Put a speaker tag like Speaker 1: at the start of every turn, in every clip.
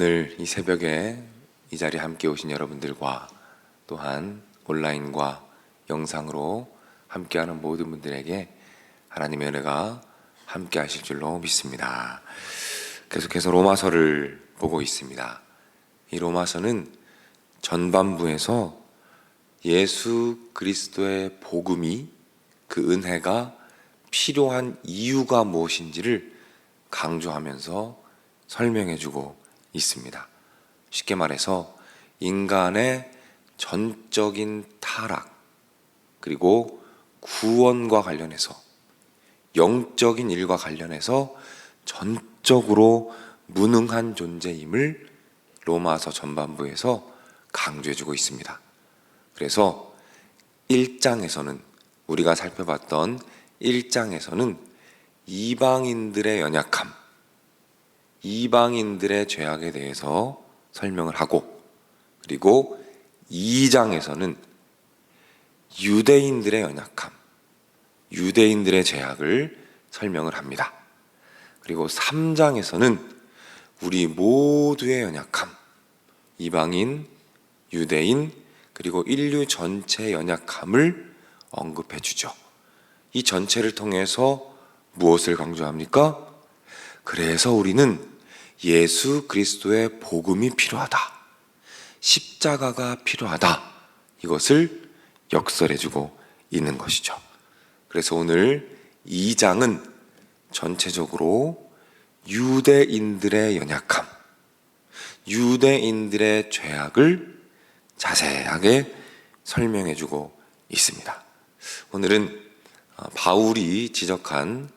Speaker 1: 오늘 이 새벽에 이 자리에 함께 오신 여러분들과 또한 온라인과 영상으로 함께하는 모든 분들에게 하나님의 은혜가 함께 하실 줄로 믿습니다. 계속해서 로마서를 보고 있습니다. 이 로마서는 전반부에서 예수 그리스도의 복음이 그 은혜가 필요한 이유가 무엇인지를 강조하면서 설명해 주고 있습니다. 쉽게 말해서 인간의 전적인 타락 그리고 구원과 관련해서 영적인 일과 관련해서 전적으로 무능한 존재임을 로마서 전반부에서 강조해 주고 있습니다. 그래서 1장에서는 우리가 살펴봤던 1장에서는 이방인들의 연약함, 이방인들의 죄악에 대해서 설명을 하고 그리고 2장에서는 유대인들의 연약함, 유대인들의 죄악을 설명을 합니다. 그리고 3장에서는 우리 모두의 연약함, 이방인, 유대인, 그리고 인류 전체의 연약함을 언급해 주죠. 이 전체를 통해서 무엇을 강조합니까? 그래서 우리는 예수 그리스도의 복음이 필요하다. 십자가가 필요하다. 이것을 역설해 주고 있는 것이죠. 그래서 오늘 2장은 전체적으로 유대인들의 연약함, 유대인들의 죄악을 자세하게 설명해 주고 있습니다. 오늘은 어, 바울이 지적한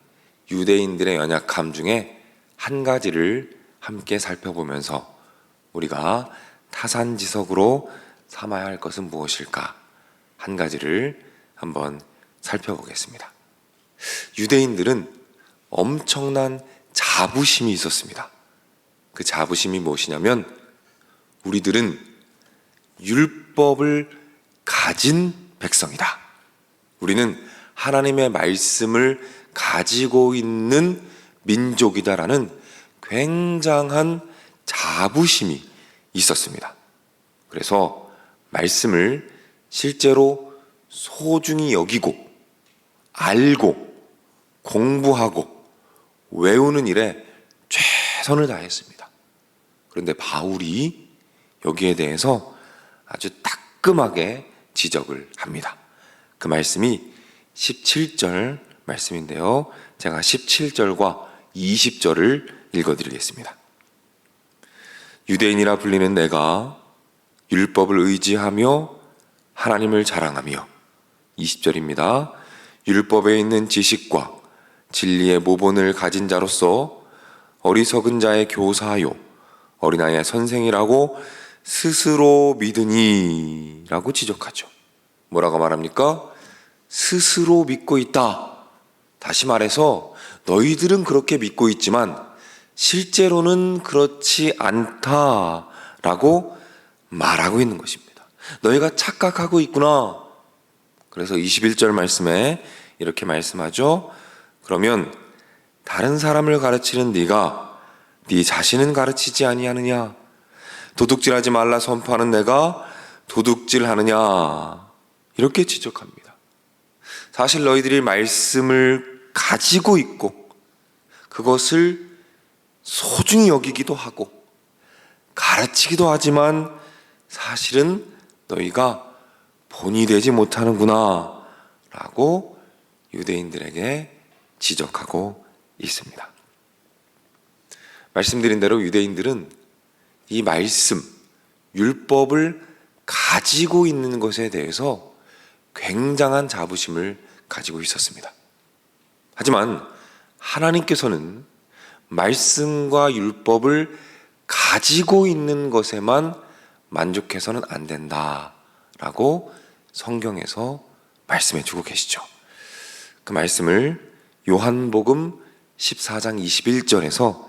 Speaker 1: 유대인들의 연약함 중에 한 가지를 함께 살펴보면서 우리가 타산지석으로 삼아야 할 것은 무엇일까? 한 가지를 한번 살펴보겠습니다. 유대인들은 엄청난 자부심이 있었습니다. 그 자부심이 무엇이냐면 우리들은 율법을 가진 백성이다. 우리는 하나님의 말씀을 가지고 있는 민족이다라는 굉장한 자부심이 있었습니다. 그래서 말씀을 실제로 소중히 여기고 알고 공부하고 외우는 일에 최선을 다했습니다. 그런데 바울이 여기에 대해서 아주 따끔하게 지적을 합니다. 그 말씀이 17절 말씀인데요. 제가 17절과 20절을 읽어드리겠습니다. 유대인이라 불리는 내가 율법을 의지하며 하나님을 자랑하며 20절입니다. 율법에 있는 지식과 진리의 모본을 가진 자로서 어리석은 자의 교사요 어린아이의 선생이라고 스스로 믿으니 라고 지적하죠. 뭐라고 말합니까? 스스로 믿고 있다. 다시 말해서 너희들은 그렇게 믿고 있지만 실제로는 그렇지 않다라고 말하고 있는 것입니다. 너희가 착각하고 있구나. 그래서 21절 말씀에 이렇게 말씀하죠. 그러면 다른 사람을 가르치는 네가 네 자신은 가르치지 아니하느냐? 도둑질하지 말라 선포하는 내가 도둑질하느냐? 이렇게 지적합니다. 사실 너희들이 말씀을 가지고 있고 그것을 소중히 여기기도 하고 가르치기도 하지만 사실은 너희가 본이 되지 못하는구나 라고 유대인들에게 지적하고 있습니다. 말씀드린 대로 유대인들은 이 말씀, 율법을 가지고 있는 것에 대해서 굉장한 자부심을 가지고 있었습니다. 하지만 하나님께서는 말씀과 율법을 가지고 있는 것에만 만족해서는 안 된다라고 성경에서 말씀해 주고 계시죠. 그 말씀을 요한복음 14장 21절에서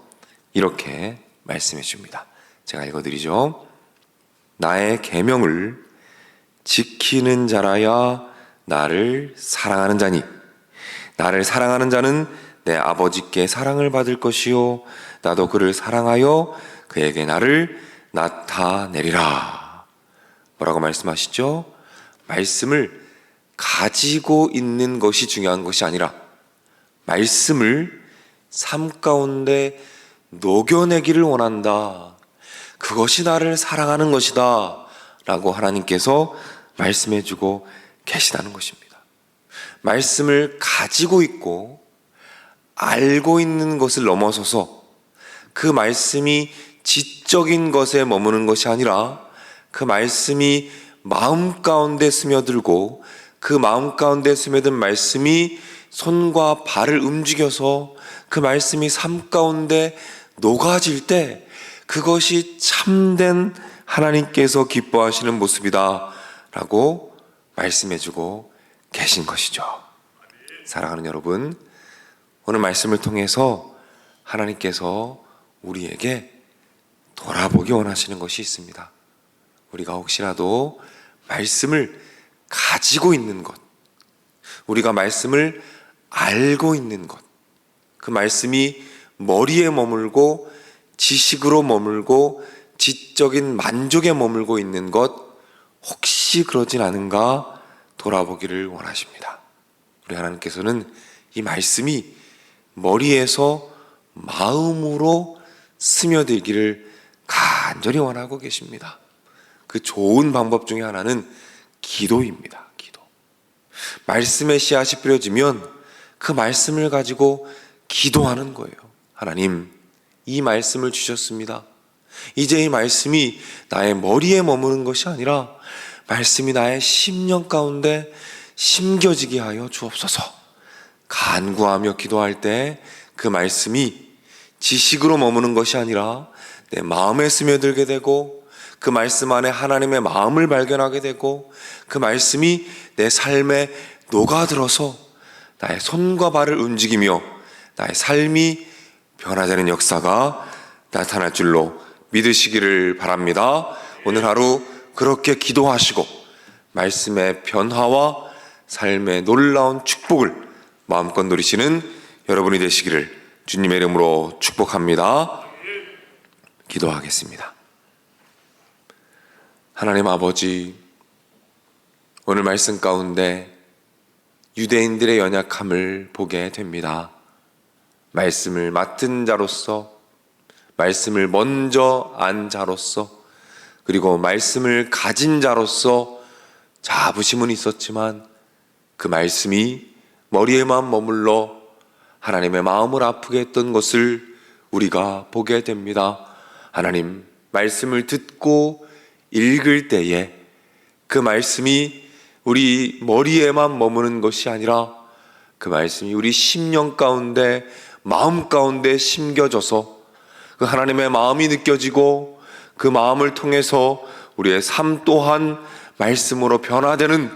Speaker 1: 이렇게 말씀해 줍니다. 제가 읽어 드리죠. 나의 계명을 지키는 자라야 나를 사랑하는 자니 나를 사랑하는 자는 내 아버지께 사랑을 받을 것이요 나도 그를 사랑하여 그에게 나를 나타내리라. 뭐라고 말씀하시죠? 말씀을 가지고 있는 것이 중요한 것이 아니라 말씀을 삶 가운데 녹여내기를 원한다. 그것이 나를 사랑하는 것이다. 라고 하나님께서 말씀해 주고 계시다는 것입니다. 말씀을 가지고 있고 알고 있는 것을 넘어서서 그 말씀이 지적인 것에 머무는 것이 아니라 그 말씀이 마음 가운데 스며들고 그 마음 가운데 스며든 말씀이 손과 발을 움직여서 그 말씀이 삶 가운데 녹아질 때 그것이 참된 하나님께서 기뻐하시는 모습이다 라고 말씀해 주고 계신 것이죠. 사랑하는 여러분, 오늘 말씀을 통해서 하나님께서 우리에게 돌아보기 원하시는 것이 있습니다. 우리가 혹시라도 말씀을 가지고 있는 것, 우리가 말씀을 알고 있는 것, 그 말씀이 머리에 머물고 지식으로 머물고 지적인 만족에 머물고 있는 것, 혹시 그러진 않은가 돌아보기를 원하십니다. 우리 하나님께서는 이 말씀이 머리에서 마음으로 스며들기를 간절히 원하고 계십니다. 그 좋은 방법 중에 하나는 기도입니다. 기도. 말씀의 씨앗이 뿌려지면 그 말씀을 가지고 기도하는 거예요. 하나님, 이 말씀을 주셨습니다. 이제 이 말씀이 나의 머리에 머무는 것이 아니라 말씀이 나의 심령 가운데 심겨지게 하여 주옵소서. 간구하며 기도할 때 그 말씀이 지식으로 머무는 것이 아니라 내 마음에 스며들게 되고 그 말씀 안에 하나님의 마음을 발견하게 되고 그 말씀이 내 삶에 녹아들어서 나의 손과 발을 움직이며 나의 삶이 변화되는 역사가 나타날 줄로 믿으시기를 바랍니다. 오늘 하루 그렇게 기도하시고 말씀의 변화와 삶의 놀라운 축복을 마음껏 누리시는 여러분이 되시기를 주님의 이름으로 축복합니다. 기도하겠습니다. 하나님 아버지, 오늘 말씀 가운데 유대인들의 연약함을 보게 됩니다. 말씀을 맡은 자로서, 말씀을 먼저 안 자로서, 그리고 말씀을 가진 자로서 자부심은 있었지만 그 말씀이 머리에만 머물러 하나님의 마음을 아프게 했던 것을 우리가 보게 됩니다. 하나님, 말씀을 듣고 읽을 때에 그 말씀이 우리 머리에만 머무는 것이 아니라 그 말씀이 우리 심령 가운데, 마음 가운데 심겨져서 그 하나님의 마음이 느껴지고 그 마음을 통해서 우리의 삶 또한 말씀으로 변화되는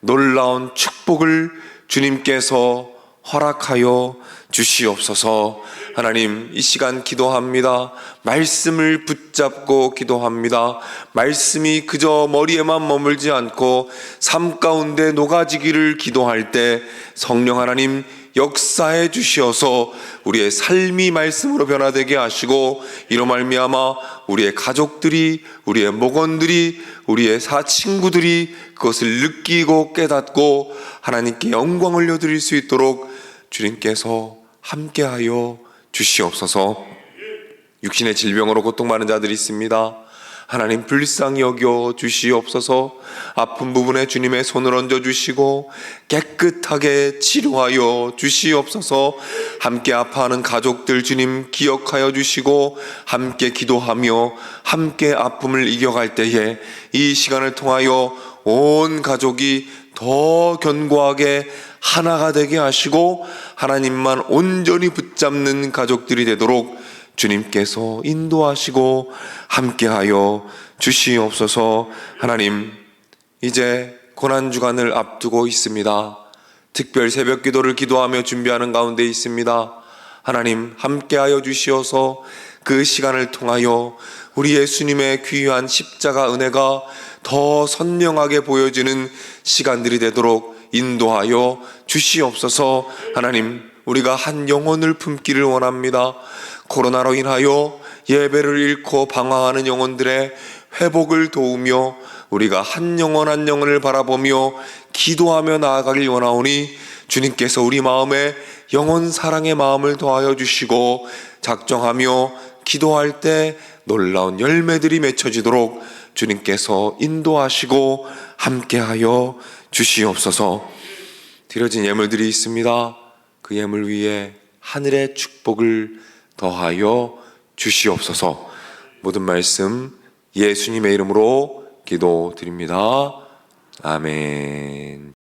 Speaker 1: 놀라운 축복을 주님께서 허락하여 주시옵소서. 하나님, 이 시간 기도합니다. 말씀을 붙잡고 기도합니다. 말씀이 그저 머리에만 머물지 않고 삶 가운데 녹아지기를 기도할 때 성령 하나님 역사해 주시어서 우리의 삶이 말씀으로 변화되게 하시고 이로 말미암아 우리의 가족들이 우리의 목원들이 우리의 사 친구들이 그것을 느끼고 깨닫고 하나님께 영광 올려드릴 수 있도록 주님께서 함께하여 주시옵소서. 육신의 질병으로 고통받는 자들이 있습니다. 하나님 불쌍히 여겨 주시옵소서 아픈 부분에 주님의 손을 얹어 주시고 깨끗하게 치료하여 주시옵소서 함께 아파하는 가족들 주님 기억하여 주시고 함께 기도하며 함께 아픔을 이겨갈 때에 이 시간을 통하여 온 가족이 더 견고하게 하나가 되게 하시고 하나님만 온전히 붙잡는 가족들이 되도록 주님께서 인도하시고 함께하여 주시옵소서 하나님 이제 고난 주간을 앞두고 있습니다. 특별 새벽 기도를 기도하며 준비하는 가운데 있습니다. 하나님 함께하여 주시어서 그 시간을 통하여 우리 예수님의 귀한 십자가 은혜가 더 선명하게 보여지는 시간들이 되도록 인도하여 주시옵소서 하나님 우리가 한 영혼을 품기를 원합니다. 코로나로 인하여 예배를 잃고 방황하는 영혼들의 회복을 도우며 우리가 한 영혼 한 영혼을 바라보며 기도하며 나아가길 원하오니 주님께서 우리 마음에 영혼 사랑의 마음을 더하여 주시고 작정하며 기도할 때 놀라운 열매들이 맺혀지도록 주님께서 인도하시고 함께하여 주시옵소서. 드려진 예물들이 있습니다. 그 예물 위에 하늘의 축복을 더하여 주시옵소서. 모든 말씀 예수님의 이름으로 기도드립니다. 아멘.